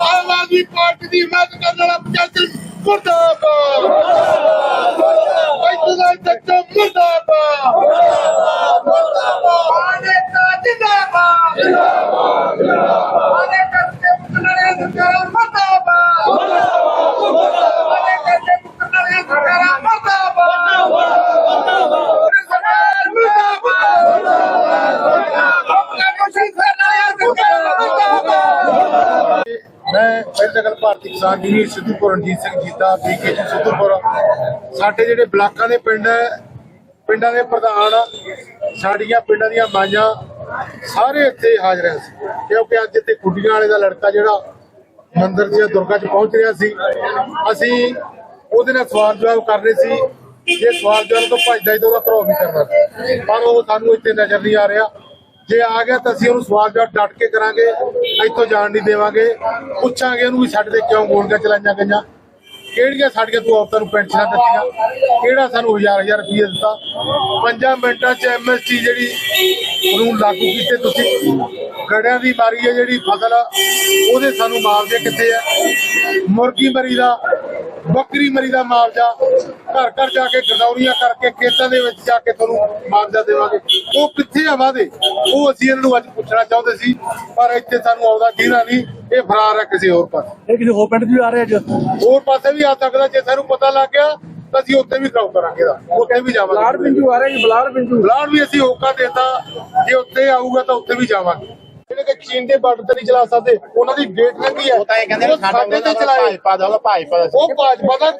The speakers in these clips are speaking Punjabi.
ਆਮ ਆਦਮੀ ਪਾਰਟੀ ਦੀ ਹਿਮਾਇਤ ਕਰਨ ਵਾਲਾ ਪੰਜਾਬੀ ਮੁਰਦਾਬਾਦ ਮੁਰਦਾਬਾਦ ਤੱਕ ਮੁਰਦਾਬਾਦ ਮੁਰਦਾਬਾਦ ਆਨੇ ਤਾਂ ਜਿੰਦਾਬਾਦ ਜਿੰਦਾਬਾਦ ਆਨੇ ਕੱਤੇ ਕਿਸਾਨ ਯੂਨੀਅਨ ਸਿੱਧੂਪੁਰ ਰਣਜੀਤ ਸਿੰਘ ਜੀਤਾ ਪੀਕੇ ਜੀ ਸਿੱਧੂਪੁਰ ਸਾਡੇ ਜਿਹੜੇ ਬਲਾਕਾਂ ਦੇ ਪਿੰਡ ਹੈ, ਪਿੰਡਾਂ ਦੇ ਪ੍ਰਧਾਨ, ਸਾਡੀਆਂ ਪਿੰਡਾਂ ਦੀਆਂ ਮਾਈਆਂ, ਸਾਰੇ ਇੱਥੇ ਹਾਜ਼ਰ ਸੀ ਕਿਉਂਕਿ ਅੱਜ ਇੱਥੇ ਕੁੱਡੀਆਂ ਵਾਲੇ ਦਾ ਲੜਕਾ ਜਿਹੜਾ ਮੰਦਿਰ ਦੀਆਂ ਦੁਰਗਾ 'ਚ ਪਹੁੰਚ ਰਿਹਾ ਸੀ। ਅਸੀਂ ਉਹਦੇ ਨਾਲ ਸਵਾਲ ਜਵਾਬ ਕਰਨੇ ਸੀ। ਜੇ ਸਵਾਲ ਜਵਾਬ ਤੋਂ ਭੱਜਦਾ ਹੀ ਤਾਂ ਉਹਦਾ ਘਰੋਂ ਵੀ ਕਰਨਾ। ਪਰ ਉਹ ਸਾਨੂੰ ਇੱਥੇ ਨਜ਼ਰ ਨਹੀਂ ਆ ਰਿਹਾ। ਜੇ ਆ ਗਿਆ ਤਾਂ ਅਸੀਂ ਉਹਨੂੰ ਸਵਾਲ ਜਵਾਬ ਡਟ ਕੇ ਕਰਾਂਗੇ ਇੱਥੋਂ ਜਾਣ ਨਹੀਂ ਦੇਵਾਂਗੇ। ਪੁੱਛਾਂਗੇ ਉਹਨੂੰ ਵੀ ਸਾਡੇ ਤੇ ਕਿਉਂ ਗੋਲੀਆਂ ਚਲਾਈਆਂ ਗਈਆਂ। ਕਿਹੜੀਆਂ ਸਾਡੀਆਂ ਤੂੰ ਔਰਤਾਂ ਨੂੰ ਪੈਨਸ਼ਨਾਂ ਦਿੱਤੀਆਂ? ਕਿਹੜਾ ਸਾਨੂੰ ਹਜ਼ਾਰ ਹਜ਼ਾਰ ਰੁਪਏ ਦਿੱਤਾ? ਪੰਜਾਂ ਮਿੰਟਾਂ 'ਚ ਐਮਐਸਟੀ ਜਿਹੜੀ ਕਾਨੂੰਨ ਲਾਗੂ ਕੀਤੇ ਤੁਸੀਂ ਗੜਿਆਂ ਦੀ ਮਾਰੀ ਹੈ ਜਿਹੜੀ ਫਸਲ ਆ, ਉਹਦੇ ਸਾਨੂੰ ਮੁਆਵਜ਼ੇ ਕਿੱਥੇ ਆ? ਮੁਰਗੀ ਮਰੀ ਦਾ ਬੱਕਰੀ ਮਰੀ ਦਾ ਮੁਆਵਜ਼ਾ ਘਰ ਘਰ ਜਾ ਕੇ ਗਰਦੌਰੀਆਂ ਕਰਕੇ ਖੇਤਾਂ ਦੇ ਵਿੱਚ ਜਾ ਕੇ ਤੁਹਾਨੂੰ ਮੁਆਵਜ਼ਾ ਦੇਵਾਂਗੇ। ਉਹ ਕਿੱਥੇ ਆ ਵਾਦੇ? ਉਹ ਅਸੀਂ ਇਹਨਾਂ ਨੂੰ ਅੱਜ ਪੁੱਛਣਾ ਚਾਹੁੰਦੇ ਸੀ ਪਰ ਇੱਥੇ ਸਾਨੂੰ ਆਉਂਦਾ ਕਿਹੜਾ ਨਹੀਂ ਇਹ ਫਰਾਰ ਹੈ ਕਿਸੇ ਹੋਰ ਪਾਸੇ। ਇਹ ਕਿਸੇ ਹੋਰ ਪਿੰਡ ਵੀ ਆ ਰਹੇ ਅੱਜ? ਹੋਰ ਪਾਸੇ ਵੀ ਆ ਸਕਦਾ ਜੇ ਸਾਨੂੰ ਪਤਾ ਲੱਗ ਗਿਆ ਤਾਂ ਅਸੀਂ ਉੱਥੇ ਵੀ ਕਾਉ ਕਰਾਂਗੇ ਦਾ ਉਹ ਕਹਿ ਵੀ ਜਾਵਾਂਗੇ। ਬਲਾੜ ਪਿੰਜੂ ਆ ਰਹੇ ਜੀ ਬਲਾੜ ਪਿੰਜੂ ਬਲਾੜ ਵੀ ਅਸੀਂ ਹੋਕਾ ਦੇਤਾ ਜੇ ਉੱਥੇ ਆਊਗਾ ਤਾਂ ਉੱਥੇ ਵੀ ਜਾਵਾਂਗੇ। ਕਿ ਚੀਨ ਦੇ ਬਾਰਡਰ ਤੇ ਨਹੀਂ ਚਲਾ ਸਕਦੇ ਉਹਨਾਂ ਦੀ ਗੇਟ ਲੱਗੀ ਹੈ ਉਹ ਤਾਂ ਇਹ ਕਹਿੰਦੇ ਸਾਡੇ ਤੇ ਚਲਾਏ ਭਾਜਪਾ ਦਾ ਭਾਜਪਾ ਦਾ ਉਹ ਭਾਜਪਾ ਦਾ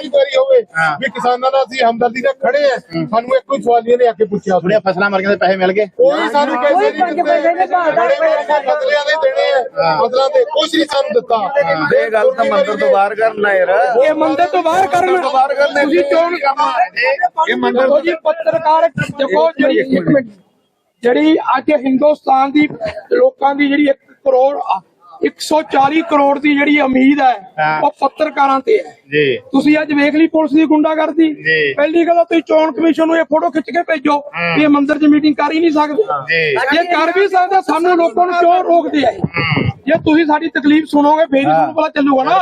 ਹਮਦਰਦੀ ਹੋਵੇ ਵੀ ਕਿਸਾਨਾਂ ਦਾ ਅਸੀਂ ਹਮਦਰਦੀ ਨਾਲ ਖੜੇ ਆ ਸਾਨੂੰ ਇੱਕ ਕੋਈ ਸਵਾਲੀਏ ਨੇ ਆ ਕੇ ਪੁੱਛਿਆ ਥੋੜੀਆਂ ਫਸਲਾਂ ਮਰ ਗਈਆਂ ਤੇ ਪੈਸੇ ਮਿਲ ਗਏ ਕੋਈ ਸਾਨੂੰ ਪੈਸੇ ਨਹੀਂ ਦਿੱਤੇ ਬੜੇ ਬੜੇ ਫਸਲਿਆਂ ਦੇ ਫਸਲਾਂ ਦੇ ਕੁਝ ਨਹੀਂ ਸਾਨੂੰ ਦਿੱਤਾ। ਇਹ ਗੱਲ ਤਾਂ ਮੰਦਰ ਤੋਂ ਬਾਹਰ ਕਰਨਾ ਯਾਰ। ਇਹ ਮੰਦਰ ਤੋਂ ਬਾਹਰ ਕਰਨ। ਬਾਹਰ ਕਰਨਾ ਤੁਸੀਂ ਚੋਣ ਕਰਨਾ ਇਹ ਮੰਦਰ ਦੇਖੋ ਜੀ ਪੱਤਰਕਾਰ ਦੇਖੋ ਜਿਹੜੀ ਇੱਕ ਮਿੰਟ। ਜਿਹੜੀ ਅੱਜ ਹਿੰਦੁਸਤਾਨ ਦੀ ਲੋਕਾਂ ਦੀ ਜਿਹੜੀ 1 ਕਰੋੜ ਆ, 140 ਕਰੋੜ ਦੀ ਜਿਹੜੀ ਉਮੀਦ ਹੈ। ਉਹ ਪੱਤਰਕਾਰਾਂ ਤੇ ਹੈ। ਜੀ। ਤੁਸੀਂ ਅੱਜ ਵੇਖ ਲਈ ਪੁਲਿਸ ਦੀ ਗੁੰਡਾਗਰਦੀ? ਜੀ। ਪਹਿਲੀ ਗੱਲ ਤੁਸੀਂ ਚੋਣ ਕਮਿਸ਼ਨ ਨੂੰ ਇਹ ਫੋਟੋ ਖਿੱਚ ਕੇ ਭੇਜੋ ਵੀ ਇਹ ਮੰਦਰ 'ਚ ਮੀਟਿੰਗ ਕਰ ਹੀ ਨਹੀਂ ਸਕਦੇ। ਜੀ। ਕਰ ਵੀ ਸਕਦੇ ਸਾਨੂੰ ਲੋਕਾਂ ਨੂੰ ਕਿਉਂ ਰੋਕਦੇ ਆ ਜੇ ਤੁਸੀਂ ਸਾਡੀ ਤਕਲੀਫ ਸੁਣੋਗੇ ਫੇਰ ਹੀ ਤੁਹਾਨੂੰ ਪਤਾ ਚੱਲੂਗਾ ਨਾ।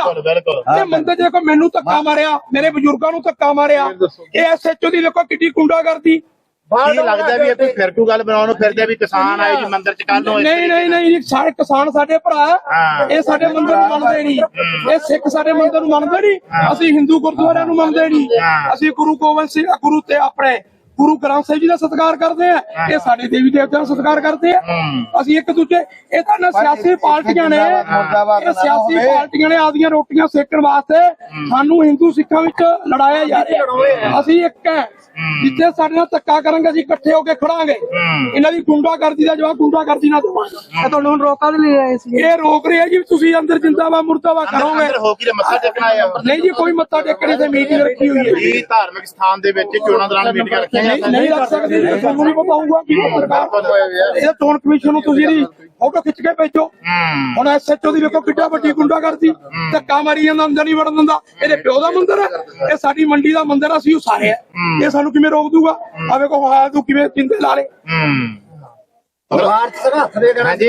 ਇਹ ਮੰਦਰ ਚ ਦੇਖੋ ਮੈਨੂੰ ਧੱਕਾ ਮਾਰਿਆ ਮੇਰੇ ਬਜ਼ੁਰਗਾਂ ਨੂੰ ਧੱਕਾ ਮਾਰਿਆ। ਇਹ ਐਸਐਚਓ ਦੀ ਦੇਖੋ ਕਿੱਡੀ ਗੁੰਡਾ ਕਰਦੀ ਕੀ ਲੱਗਦਾ ਵੀ ਇਹ ਕੋਈ ਫਿਰਕੂ ਗੱਲ ਬਣਾਉਣ ਨੂੰ ਫਿਰਦੇ ਆ ਵੀ ਕਿਸਾਨ ਆਏ ਜੀ ਮੰਦਿਰ ਚ ਕੱਲ ਨੂੰ ਨਹੀਂ ਨਹੀਂ ਨਹੀਂ ਜੀ, ਸਾਰੇ ਕਿਸਾਨ ਸਾਡੇ ਭਰਾ। ਹਾਂ। ਇਹ ਸਾਡੇ ਮੰਦਰ ਨੂੰ ਮੰਨਦੇ ਨਹੀਂ। ਇਹ ਸਿੱਖ ਸਾਡੇ ਮੰਦਰ ਨੂੰ ਮੰਨਦੇ ਨਹੀਂ। ਅਸੀਂ ਹਿੰਦੂ ਗੁਰਦੁਆਰਿਆਂ ਨੂੰ ਮੰਨਦੇ ਨਹੀਂ। ਅਸੀਂ ਗੁਰੂ ਗੋਬਿੰਦ ਸਿੰਘ ਗੁਰੂ ਤੇ ਆਪਣੇ ਗੁਰੂ ਗ੍ਰੰਥ ਸਾਹਿਬ ਜੀ ਦਾ ਸਤਿਕਾਰ ਕਰਦੇ ਆ ਇਹ ਸਾਡੇ ਦੇਵੀ ਦੇਵਤਿਆਂ ਦਾ ਸਤਿਕਾਰ ਕਰਦੇ ਆ। ਅਸੀਂ ਇੱਕ ਦੂਜੇ ਇਹ ਤਾਂ ਨਾ ਸਿਆਸੀ ਪਾਰਟੀਆਂ ਨੇ ਇਹ ਸਿਆਸੀ ਪਾਰਟੀਆਂ ਨੇ ਆਪਦੀਆਂ ਰੋਟੀਆਂ ਸੇਕਣ ਵਾਸਤੇ ਸਾਨੂੰ ਹਿੰਦੂ ਸਿੱਖਾਂ ਵਿੱਚ ਲੜਾਇਆ ਜਾ ਰਿਹਾ। ਅਸੀਂ ਇੱਕ ਹੈ ਜਿੱਥੇ ਸਾਡੇ ਨਾਲ ਧੱਕਾ ਕਰਾਂਗੇ ਅਸੀਂ ਇਕੱਠੇ ਹੋ ਕੇ ਖੜਾਂਗੇ। ਇਹਨਾਂ ਦੀ ਗੁੰਡਾਗਰਦੀ ਦਾ ਜਵਾਬ ਗੁੰਡਾਗਰਦੀ ਨਾਲ ਦਵਾਂਗੇ। ਇਹ ਤੁਹਾਨੂੰ ਰੋਕਾ ਨਹੀਂ ਆਏ ਸੀ। ਇਹ ਰੋਕ ਰਿਹਾ ਜੀ ਤੁਸੀਂ ਅੰਦਰ ਜਿੰਦਾਵਾ ਮੁਰਦਾਵਾ ਕਰੋਗੇ ਅੰਦਰ ਹੋ ਕੇ ਤੇ ਮੱਥਾ ਟੇਕਣਾ ਆਇਆ ਨਹੀਂ ਜੀ ਕੋਈ ਮੱਥਾ ਟੇਕਣੇ ਤੇ ਮੀਟਿੰਗ ਰੱਖੀ ਹੋਈ ਹੈ। ਜੀ ਧਾਰਮਿਕ ਸਥਾਨ ਦੇ ਵਿੱਚ ਚੋਣਾਂ ਦੌਰਾਨ ਮੀਟਿੰਗਾਂ ਰੱਖੀਆਂ ਨਹੀਂ ਜਾਂਦੀਆਂ ਨਹੀਂ ਰੱਖ ਸਕਦੇ ਜੀ, ਤੁਹਾਨੂੰ ਨਹੀਂ ਪਤਾ ਹੋਊਗਾ ਕੀ ਪੱਤਰਕਾਰ ਇਹ ਚੋਣ ਕਮਿਸ਼ਨ ਨੂੰ ਤੁਸੀਂ ਇਹਦੀ ਫੋਟੋ ਖਿੱਚ ਕੇ ਭੇਜੋ। ਹੁਣ ਐਸਐਚਓ ਦੀ ਵੇਖੋ ਕਿੱਡਾ ਵੱਡੀ ਗੁੰਡਾ ਕਰਦੀ ਧੱਕਾ ਮਾਰੀ ਜਾਂਦਾ ਅੰਦਰ ਨਹੀਂ ਵੜਨ ਦਿੰਦਾ। ਇਹਦੇ ਪਿਓ ਦਾ ਮੰਦਿਰ ਹੈ। ਇਹ ਸਾਡੀ ਮੰਡੀ ਦਾ ਮੰਦਿਰ ਆ, ਅਸੀਂ ਉਸਾਰਿਆ ਇਹ ਸਾਨੂੰ ਕਿਵੇਂ ਰੋਕ ਦੂਗਾ? ਆ ਵੇਖੋ ਹਾਂ ਤੂੰ ਕਿਵੇਂ ਜਿੰਦੇ ਲਾ ਲੇ ਬਾਹਰ ਚ ਹੱਥ ਦੇ ਦੇਣਾ ਹਾਂਜੀ।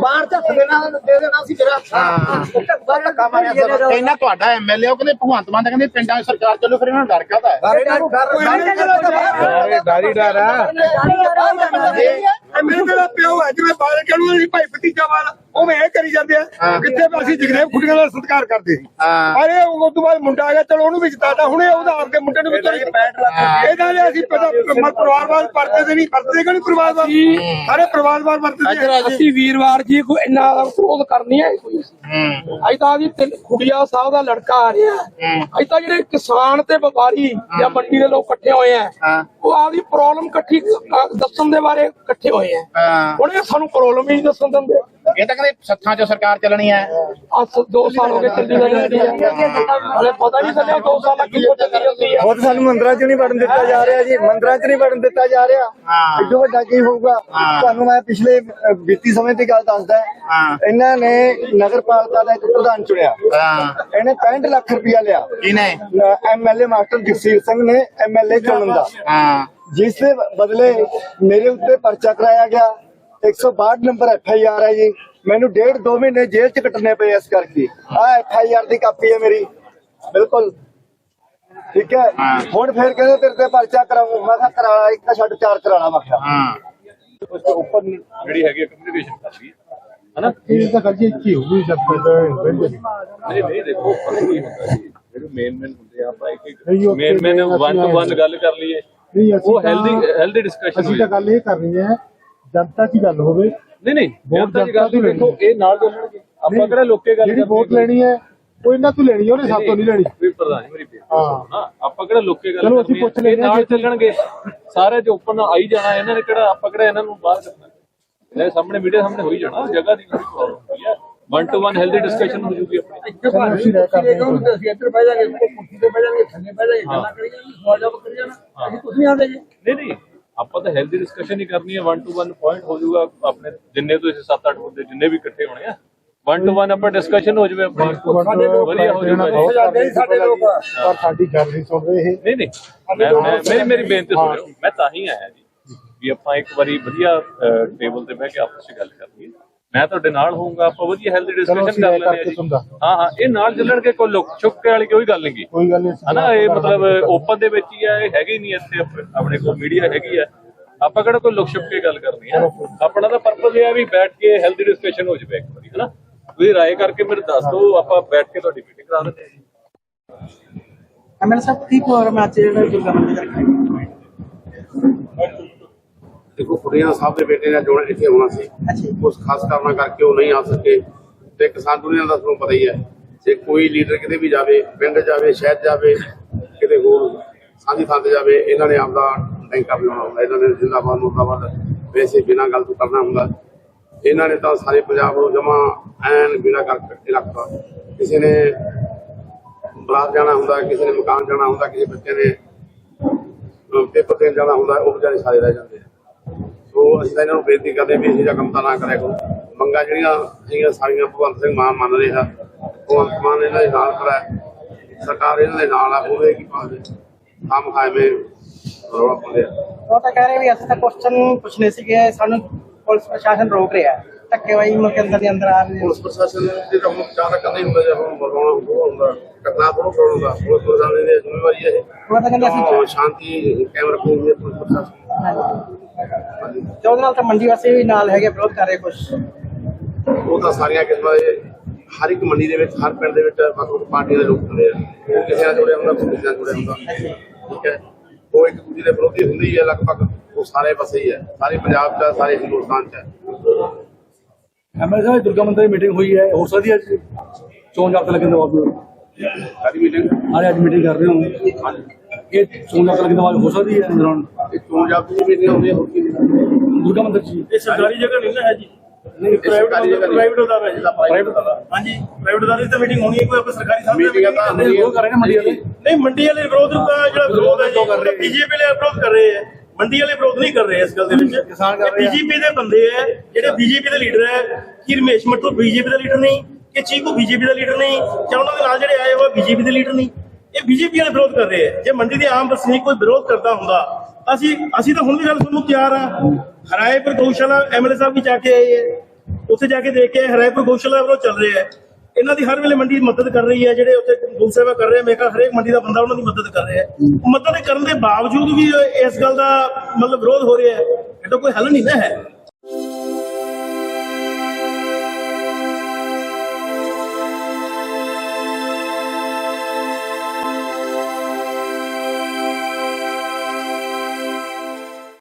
ਬਾਹਰ ਚ ਹੱਥ ਦੇਣਾ ਦੇ ਦੇਣਾ ਸੀ ਮਾਰਿਆ ਸਰ ਕਹਿੰਦਾ ਤੁਹਾਡਾ ਐਮਐਲਏ ਉਹ ਕਹਿੰਦੇ ਭਗਵੰਤ ਮਾਨ ਤਾਂ ਕਹਿੰਦੇ ਪਿੰਡਾਂ 'ਚ ਸਰਕਾਰ ਚੱਲੂ ਫਿਰ ਇਹਨਾਂ ਨੂੰ ਡਰ ਕਾਹਦਾ ਹੈ? ਡਾਰੀ ਡਾਰਾ ਮੈਨੂੰ ਦਾ ਪਿਓ ਹੈ ਜਿਵੇਂ ਕਹਿੰਦੇ ਨਹੀਂ ਭਾਈ ਭਤੀਜਾ ਵਾਲਾ। ਉਵੇਂ ਇਹ ਕਰੀ ਜਾਂਦੇ ਆ ਕਿੱਥੇ ਅਸੀਂ ਜਗਦੇਵ ਖੁੱਡੀਆਂ ਦਾ ਸਤਿਕਾਰ ਕਰਦੇ ਸੀ। ਹਾਂ। ਅਰੇ ਉਸ ਤੋਂ ਬਾਅਦ ਮੁੰਡਾ ਆ ਗਿਆ ਚਲੋ ਉਹਨੂੰ ਵੀ ਜਿਤਾਤਾ ਹੁਣੇ ਉਹਦਾ ਆਪਦੇ ਮੁੰਡੇ ਨੂੰ ਵੀ ਇਹਦਾ ਨੇ ਅਸੀਂ ਪਤਾ ਮ- ਪਰਿਵਾਰਵਾਦ ਵਰਤਦੇ ਤੇ ਨਹੀਂ ਵਰਤਦੇ ਕਿ ਨਹੀਂ ਪਰਿਵਾਰਵਾਦ? ਸਾਰੇ ਪਰਿਵਾਰਵਾਦ ਵਰਤਦੇ ਆ। ਅਸੀਂ ਵੀਰਵਾਰ ਜੀ ਕੋਈ ਇੰਨਾ ਵਿਰੋਧ ਕਰਨੀ ਹੈ ਕੋਈ ਹੂੰ। ਅੱਜ ਤਾਂ ਜੀ ਖੁੜੀਆ ਸਾਹਿਬ ਦਾ ਲੜਕਾ ਆ ਰਿਹਾ। ਅੱਜ ਤਾਂ ਜਿਹੜੇ ਕਿਸਾਨ ਤੇ ਵਪਾਰੀ ਜਾਂ ਮੰਡੀ ਦੇ ਲੋਕ ਇਕੱਠੇ ਹੋਏ ਆ ਹਾਂ। ਉਹ ਆਪਦੀ ਪ੍ਰੋਬਲਮ ਇਕੱਠੀ ਦੱਸਣ ਦੇ ਬਾਰੇ ਇਕੱਠੇ ਹੋਏ ਆ। ਹਾਂ। ਹੁਣ ਇਹ ਸਾਨੂੰ ਪ੍ਰੋਬਲਮ ਹੀ ਦੱਸਣ ਦਿੰਦੇ। ਇਹ ਤਾਂ ਕਹਿੰਦੇ ਸੱਥਾਂ 'ਚੋਂ ਸਰਕਾਰ ਚੱਲਣੀ ਹੈ। ਅੱਜ 2 ਸਾਲ ਹੋ ਗਏ ਚੱਲੀ ਜਾਂਦੀ ਹੈ। ਹਲੇ ਪਤਾ ਨਹੀਂ ਚੱਲਿਆ 2 ਸਾਲ ਹੋ ਚੱਲੀ ਜਾਂਦੀ ਹੈ। ਬਹੁਤ ਸਾਨੂੰ ਮੰਦਰਾਂ 'ਚ ਨਹੀਂ ਵੜਨ ਦਿੱਤਾ ਜਾ ਰਿਹਾ ਜੀ। ਮੰਦਰਾਂ 'ਚ ਨਹੀਂ ਵੜਨ ਦਿੱਤਾ ਜਾ ਰਿਹਾ। ਹਾਂ। ਐਡੋ ਵੱਡਾ ਕੀ ਹੋਊਗਾ। ਤੁਹਾਨੂੰ ਮੈਂ ਪਿਛਲੇ ਬੀਤੀ ਸਮੇਂ ਦੀ ਗੱਲ ਦੱਸਦਾ। ਹਾਂ। ਇਹਨਾਂ ਨੇ ਨਗਰ ਪਾਲਿਕਾ ਦਾ ਇੱਕ ਪ੍ਰਧਾਨ ਚੁਣਿਆ। ਹਾਂ। ਇਹਨੇ 65 ਲੱਖ ਰੁਪਇਆ ਲਿਆ। ਕਿਨੇ ਐਮਐਲਏ ਮਾਸਟਰ ਜਗਸੀਰ ਸਿੰਘ ਨੇ ਐਮਐਲਏ ਚੁਣਨ ਦਾ। ਹਾਂ। ਜਿਸ ਦੇ ਬਦਲੇ ਮੇਰੇ ਉੱਤੇ ਪਰਚਾ ਕਰਾਇਆ ਗਿਆ। 162 ਨੰਬਰ ਐਫਆਈਆਰ ਹੈ ਜੀ। ਮੈਨੂੰ ਡੇਢ ਦੋ ਮਹੀਨੇ ਜੇਲ੍ਹ ਚ ਕੱਟਣੇ ਪਏ ਇਸ ਕਰਕੇ। ਆ ਐਫਆਈਆਰ ਦੀ ਕਾਪੀ ਹੈ ਮੇਰੀ। ਬਿਲਕੁਲ। ਠੀਕ ਹੈ। ਹੁਣ ਫੇਰ ਕਹਿੰਦੇ ਤੇਰੇ ਤੇ ਪਰਚਾ ਕਰਾਉਂ ਮੈਂ ਕਿਹਾ ਕਰਾ ਇੱਕ ਛੱਡ ਚਾਰ ਕਰਾਣਾ ਮੈਂ ਕਿਹਾ ਹਾਂ। ਉੱਪਰ ਜਿਹੜੀ ਹੈਗੀ ਕਮਿਊਨੀਕੇਸ਼ਨ ਕਰ ਹੈ ਹਨਾ? ਇਹ ਤਾਂ ਗੱਲ ਜੀ ਕੀ ਹੋਊਗੀ ਜਦ ਤੱਕ ਨਹੀਂ ਨਹੀਂ ਦੇਖੋ ਉੱਪਰ ਕੀ ਹੁੰਦਾ ਜੀ। ਜਿਹੜੇ ਮੇਨ ਮੇਨ ਹੁੰਦੇ ਆ ਆਪਾਂ ਇੱਕ ਨਹੀਂ, ਇੱਕ ਉੱਥੇ ਮੇਨ ਮੇਨ ਅਸੀਂ ਵਨ ਟੂ ਵਨ ਗੱਲ ਕਰ ਲਈਏ। ਨਹੀਂ ਅਸੀਂ ਉਹ ਤਾਂ- ਹੈਲਦੀ ਹੈਲਦੀ ਡਿਸਕਸ਼ਨ ਅਸੀਂ ਤਾਂ ਗੱਲ ਇਹ ਕਰਨੀ ਹੈ ਜਨਤਾ ਦੀ ਗੱਲ ਹੋਵੇ ਨਹੀਂ ਨਹੀਂ ਵੋਟ ਜਨਤਾ ਦੀ ਦੇਖੋ ਇਹ ਨਾਲ ਜੁੜਨਗੇ ਆਪਾਂ ਕਿਹੜਾ ਲੋਕੇ ਗੱਲ ਜਿਹੜੀ ਵੋਟ ਲੈਣੀ ਹੈ ਉਹ ਇਹਨਾਂ ਤੋਂ ਲੈਣੀ ਹੈ, ਉਹਨੇ ਸਾਤੋਂ ਨਹੀਂ ਲੈਣੀ। ਵੀ ਪ੍ਰਧਾਨ ਜੀ, ਮੇਰੀ ਬੇਨਤੀ ਹਾਂ। ਆਪਾਂ ਕਿਹੜਾ ਲੋਕੇ ਗੱਲ ਚਲੋ ਅਸੀਂ ਪੁੱਛ ਲੈਂਦੇ ਨਾਲ ਜੇ- ਚੱਲਣਗੇ। ਸਾਰੇ ਚ ਓਪਨ ਆਈ ਜਾਣਾ ਇਹਨਾਂ ਨੇ ਕਿਹੜਾ ਆਪਾਂ ਕਿਹੜਾ ਇਹਨਾਂ ਨੂੰ ਬਾਹਰ ਕਰਨਾ? ਇਹ ਸਾਹਮਣੇ ਮੀਡੀਆ ਸਾਹਮਣੇ ਹੋਈ ਜਾਣਾ ਜਗ੍ਹਾ ਦੀ ਕੋਈ ਪ੍ਰੋਬਲਮ ਨਹੀਂ ਹੈ। One to one healthy discussion ਹੋ ਜੂਗੀ ਆਪਣੀ। ਚਲੋ ਅਸੀਂ ਰਹਿ ਕਰਦੇ ਹਾਂ। ਅਸੀਂ ਇੱਧਰ ਬਹਿ ਜਾਗੇ ਕੁਰਸੀ ਤੇ ਬਹਿ ਜਾਗੇ ਥੱਲੇ ਬਹਿ ਜਾਗੇ ਗੱਲਾਂ ਕਰੀ ਜਾਣਗੇ ਸਵਾਲ ਜਵਾਬ ਕਰੀ ਜਾਣਾ ਅਸੀਂ ਕੁਝ ਨਹੀਂ ਆਉਂਦੇ ਜੀ। ਨਹੀਂ ਨਹੀਂ ਆਪਾਂ ਤਾਂ ਹੈਲਦੀ ਡਿਸਕਸ਼ਨ ਹੀ ਕਰਨੀ ਹੈ 1 ਟੂ 1 ਪੁਆਇੰਟ ਹੋ ਜਾਊਗਾ ਆਪਣੇ ਜਿੰਨੇ ਤੋਂ ਇਸ 7-8 ਬੰਦੇ ਜਿੰਨੇ ਵੀ ਇਕੱਠੇ ਹੋਣੇ ਆ। 1 ਟੂ 1 ਆਪਾਂ ਡਿਸਕਸ਼ਨ ਹੋ ਜਾਵੇ ਆਪਣੀ ਵਧੀਆ ਹੋ ਜਾਊਗਾ। ਜੀ ਸਾਡੇ ਲੋਕ ਪਰ ਸਾਡੀ ਗੱਲ ਨਹੀਂ ਸੁਣ ਰਹੇ ਇਹ। ਨਹੀਂ ਨਹੀਂ। ਮੇਰੀ ਮੇਰੀ ਬੇਨਤੀ ਸੁਣਿਓ ਮੈਂ ਤਾਂ ਹੀ ਆਇਆ ਜੀ ਵੀ ਆਪਾਂ ਇੱਕ ਵਾਰੀ ਵਧੀਆ ਟੇਬਲ ਤੇ ਬਹਿ ਕੇ ਆਪਸ ਵਿੱਚ ਗੱਲ ਕਰਨੀ ਮੈਂ ਤੁਹਾਡੇ ਨਾਲ ਹੋਊਂਗਾ ਆਪਾਂ ਵਧੀਆ ਹੈਲਦੀ ਡਿਸਕਸ਼ਨ ਕਰ ਲੈਂਦੇ ਆ ਜੀ। ਹਾਂ ਹਾਂ ਇਹ ਨਾਲ ਚੱਲਣਗੇ ਕੋਈ ਲੁੱਕ ਛੁੱਕ ਵਾਲੀ ਕੋਈ ਗੱਲ ਨਹੀਂ ਕੋਈ ਗੱਲ ਨਹੀਂ ਹਨਾ ਇਹ ਮਤਲਬ ਓਪਨ ਦੇ ਵਿੱਚ ਹੀ ਆ ਇਹ ਹੈਗੇ ਹੀ ਨਹੀਂ ਇੱਥੇ ਆਪ- ਆਪਣੇ ਕੋਲ ਮੀਡੀਆ ਹੈਗੀ ਆ। ਆਪਾਂ ਕਿਹੜਾ ਕੋਈ ਲੁਕ ਛੁਪ ਕੇ ਗੱਲ ਕਰਨੀ ਆ? ਆਪਣਾ ਤਾਂ ਪਰਪਸ ਇਹ ਆ ਵੀ ਬੈਠ ਕੇ ਹੈਲਦੀ ਡਿਸਕਸ਼ਨ ਹੋ ਜਾਵੇ ਇੱਕ ਵਾਰੀ ਹਨਾ? ਤੁਸੀਂ ਰਾਏ ਕਰਕੇ ਮੈਨੂੰ ਦੱਸ ਦਿਓ ਆਪਾਂ ਬੈਠ ਕੇ ਤੁਹਾਡੀ ਮੀਟਿੰਗ ਕਰਾ ਦਿੰਦੇ ਹਾਂ ਜੀ। ਐਮਐਲ ਸਾਹਿਬ ਕੀ ਪ੍ਰੋਗਰਾਮ ਹੈ ਅੱਜ ਜਿਹੜਾ ਮੰਦਿਰ ਰੱਖਿਆ ਦੇਖੋ ਕੁੜੀਆਂ ਸਾਹਿਬ ਦੇ ਬੇਟੇ ਨੇ ਜੋੜ ਇੱਥੇ ਹੋਣਾ ਸੀ। ਉਸ ਖਾਸ ਕਾਰਨਾਂ ਕਰਕੇ ਉਹ ਨਹੀਂ ਆ ਸਕੇ। ਤੇ ਕਿਸਾਨ ਦੁਨੀਆ ਦਾ ਤੁਹਾਨੂੰ ਪਤਾ ਹੀ ਹੈ ਜੇ ਕੋਈ ਲੀਡਰ ਕਿਤੇ ਵੀ ਜਾਵੇ ਪਿੰਡ ਜਾਵੇ ਸ਼ਹਿਰ ਜਾਵੇ ਕਿਤੇ ਹੋਰ ਸਾਂਝੀ ਥਾਂ ਤੇ ਜਾਵੇ ਇਹਨਾਂ ਨੇ ਆਪਦਾ ਟੈਂਕਾ ਬਣਾਉਣਾ ਹੁੰਦਾ। ਇਹਨਾਂ ਨੇ ਜ਼ਿੰਦਾਬਾਦ ਮੁਰਦਾਬਾਦ ਵੈਸੇ ਬਿਨਾਂ ਗੱਲ ਤੋਂ ਕਰਨਾ ਹੁੰਦਾ। ਇਹਨਾਂ ਨੇ ਤਾਂ ਸਾਰੇ ਪੰਜਾਬ ਨੂੰ ਜਮਾ ਐਨ ਬਿਨਾਂ ਕਰ ਕੇ ਰੱਖਤਾ। ਕਿਸੇ ਨੇ ਬਰਾਤ ਜਾਣਾ ਹੁੰਦਾ ਕਿਸੇ ਨੇ ਮਕਾਨ ਜਾਣਾ ਹੁੰਦਾ ਕਿਸੇ ਬੱਚੇ ਨੇ ਪੇਪਰ ਦੇਣ ਜਾਣਾ ਹੁੰਦਾ ਉਹ ਵਿਚਾਰੇ ਸਾਰੇ ਰਹਿ ਜਾਂਦੇ ਸੋ ਅਸੀਂ ਤਾਂ ਇਹਨਾਂ ਨੂੰ ਬੇਨਤੀ ਕਰਦੇ ਵੀ ਇਹ ਜਿਹਾ ਕੰਮ ਤਾਂ ਨਾ ਕਰਿਆ ਕਰੋ। ਮੰਗਾਂ ਜਿਹੜੀਆਂ ਸੀਗੀਆਂ ਸਾਰੀਆਂ ਭਗਵੰਤ ਸਿੰਘ ਮਾਨ ਮੰਨ ਰਿਹਾ। ਭਗਵੰਤ ਮਾਨ ਇਹਨਾਂ ਦੇ ਨਾਲ ਖੜਾ ਹੈ। ਸਰਕਾਰ ਇਹਨਾਂ ਦੇ ਨਾਲ ਆ ਹੋਵੇ ਕੀ ਪਾਦੇ ਕੰਮ ਖਾਇਵੇਂ ਰੌਲਾ ਪਾਉਂਦੇ ਆ ਉਹ ਤਾਂ ਕਹਿ ਰਹੇ ਵੀ ਅਸੀਂ ਤਾਂ ਕੁਐਸਚਨ ਪੁੱਛਣੇ ਸੀਗੇ ਸਾਨੂੰ ਪੁਲਿਸ ਪ੍ਰਸ਼ਾਸਨ ਰੋਕ ਰਿਹਾ ਹੈ। ਧੱਕੇਵਾਈ ਮੁਲਕ ਅੰਦਰ ਦੇ ਅੰਦਰ ਆ ਰਹੀ ਪੁਲਿਸ ਪ੍ਰਸ਼ਾਸਨ ਦੇ ਤਾਂ ਹੁਣ ਚਾਰਾ ਕਰਨਾ ਹੀ ਹੁੰਦਾ ਜੇ ਹੁਣ ਬਰਵਾਉਣਾ ਹੁੰਦਾ ਹੁੰਦਾ। ਘਟਨਾ ਥੋੜਾ ਹੁੰਦਾ। ਪੁਲਿਸ ਪ੍ਰਸ਼ਾਸਨ ਦੀ ਜ਼ਿੰਮੇਵਾਰੀ ਹੈ। ਉਹ ਤਾਂ ਕਹਿੰਦੇ ਅਸੀਂ ਸ਼ਾਂਤੀ ਰੱਖਣੀ ਹੈ ਪੁਲਿਸ ਪ੍ਰਸ਼ਾਸਨ। ਤੇ ਉਹਦੇ ਨਾਲ ਤਾਂ ਮੰਡੀ ਵਾਸੀ ਵੀ ਨਾਲ ਹੈਗੇ ਵਿਰੋਧ ਕਰ ਰਹੇ ਕੁਝ ਉਹ ਤਾਂ ਸਾਰੀਆਂ ਕਿਸਮਾਂ ਦੇ ਹਰ ਇੱਕ ਮੰਡੀ ਦੇ ਵਿੱਚ ਹਰ ਪਿੰਡ ਦੇ ਵਿੱਚ ਵੱਖ ਵੱਖ ਪਾਰਟੀਆਂ ਦੇ ਲੋਕ ਹੁੰਦੇ ਆ। ਉਹ ਕਿਸੇ ਨਾਲ ਜੁੜਿਆ ਹੁੰਦਾ ਕੋਈ ਕਿਸੇ ਨਾਲ ਜੁੜਿਆ ਹੁੰਦਾ। ਠੀਕ ਹੈ। ਉਹ ਇੱਕ ਦੂਜੇ ਦੇ ਵਿਰੋਧੀ ਹੁੰਦੀ ਹੀ ਹੈ ਲਗਭਗ। ਉਹ ਸਾਰੇ ਪਾਸੇ ਹੀ ਹੈ ਸਾਰੇ ਪੰਜਾਬ 'ਚ ਹੈ, ਸਾਰੇ ਹਿੰਦੁਸਤਾਨ 'ਚ ਹੈ ਐਮਐਲ ਸਾਹਿਬ ਦੁਰਗਾ ਮੰਦਿਰ ਦੀ ਮੀਟਿੰਗ ਹੋਈ ਹੈ। ਹੋ ਸਕਦੀ ਹੈ ਜੀ? ਚੋਣ ਜਾਬਤਾ ਲੱਗਣ ਤੋਂ ਬਾਅਦ ਸਾਡੀ ਮੀਟਿੰਗ ਹਾਲੇ ਅੱਜ ਮੀਟਿੰਗ ਕਰ ਰਹੇ ਹੋ। ਇਹ ਚੋਣ ਜਾਬਤਾ ਲੱਗਣ ਤੋਂ ਬਾਅਦ ਹੋ ਸਕਦੀ ਹੈ ਦੌਰਾਨ ਇਹ ਚੋਣ ਜਾਬਤੇ ਦੀ ਮੀਟਿੰਗ ਹੁੰਦੀ ਹੈ ਹੋਰ ਕੀ ਨਹੀਂ ਦੁਰਗਾ ਮੰਦਿਰ ਜੀ। ਇਹ ਸਰਕਾਰੀ ਜਗ੍ਹਾ ਨਹੀਂ ਨਾ ਹੈ ਜੀ। ਇਹ ਸਰਕਾਰੀ ਜਗ੍ਹਾ ਨਹੀਂ। ਪ੍ਰਾਈਵੇਟ ਅਦਾਰਾ ਹੈ ਪ੍ਰਾਈਵੇਟ ਅਦਾਰਾ। ਹਾਂਜੀ ਪ੍ਰਾਈਵੇਟ ਅਦਾਰੇ ਤੇ ਮੀਟਿੰਗ ਹੋਣੀ ਹੈ ਕੋਈ ਆਪਾਂ ਸਰਕਾਰੀ ਸਾਹਮਣੇ ਮੀਟਿੰਗਾਂ ਤਾਂ ਨਹੀਂ ਉਹ ਕਰ ਰਹੇ ਨੇ ਮੰਡੀ ਵਾਲੇ? ਨਹੀਂ ਮੰਡੀ ਵਾਲੇ ਵਿਰੋਧ ਦਾ ਜਿਹੜਾ ਵਿਰੋਧ ਹੈ ਜੀ ਬੀਜੇਪੀ ਵਾਲੇ ਵਿਰੋਧ ਕਰ ਰਹੇ ਹੈ। ਮੰਡੀ ਵਾਲੇ ਵਿਰੋਧ ਨਹੀਂ ਕਰ ਰਹੇ ਇਸ ਗੱਲ ਦੇ ਵਿੱਚ। ਕਿਸਾਨ ਕਰ ਰਹੇ ਆ। ਬੀਜੇਪੀ ਦੇ ਬੰਦੇ ਹੈ ਜਿਹੜੇ ਬੀਜੇਪੀ ਦੇ ਲੀਡਰ ਹੈ। ਕਿ ਰਮੇਸ਼ ਮੱਟੂ ਬੀਜੇਪੀ ਦਾ ਲੀਡਰ ਨਹੀਂ? ਕਿ ਚੀਕੂ ਬੀਜੇਪੀ ਦਾ ਲੀਡਰ ਨਹੀਂ? ਜਾਂ ਉਹਨਾਂ ਦੇ ਨਾਲ ਜਿਹੜੇ ਆਏ ਹੋਏ ਬੀਜੇਪੀ ਦੇ ਲੀਡਰ ਨਹੀਂ? ਇਹ ਬੀਜੇਪੀ ਵਾਲੇ ਵਿਰੋਧ ਕਰ ਰਹੇ ਹੈ ਜੇ ਮੰਡੀ ਦੇ ਆਮ ਵਸਨੀਕ ਕੋਈ ਵਿਰੋਧ ਕਰਦਾ ਹੁੰਦਾ ਅਸੀਂ ਅਸੀਂ ਤਾਂ ਹੁਣ ਵੀ ਗੱਲ ਤੁਹਾਨੂੰ ਤਿਆਰ ਆ। ਹਰਾਏਪੁਰ ਗਊਸ਼ਾਲਾ ਐਮਐਲਏ ਸਾਹਿਬ ਵੀ ਜਾ ਕੇ ਆਏ ਹੈ ਉੱਥੇ ਜਾ ਕੇ ਦੇਖ ਕੇ ਹਰਾਏਪੁਰ ਗਊਸ਼ਾਲਾ ਵੱਲੋਂ ਚੱਲ ਰਿਹਾ ਹੈ। ਇਹਨਾਂ ਦੀ ਹਰ ਵੇਲੇ ਮੰਡੀ ਮਦਦ ਕਰ ਰਹੀ ਹੈ, ਜਿਹੜੇ ਉੱਥੇ ਗਊ ਸੇਵਾ ਕਰ ਰਹੇ ਆ। ਹਰੇਕ ਮੰਡੀ ਦਾ ਬੰਦਾ ਉਹਨਾਂ ਦੀ ਮਦਦ ਕਰ ਰਿਹਾ ਹੈ। ਮਦਦ ਕਰਨ ਦੇ ਬਾਵਜੂਦ ਵੀ ਇਸ ਗੱਲ ਦਾ ਮਤਲਬ ਵਿਰੋਧ ਹੋ ਰਿਹਾ ਹੈ। ਇਹ ਤਾਂ ਕੋਈ ਹੱਲ ਨਹੀਂ ਨਾ ਹੈ।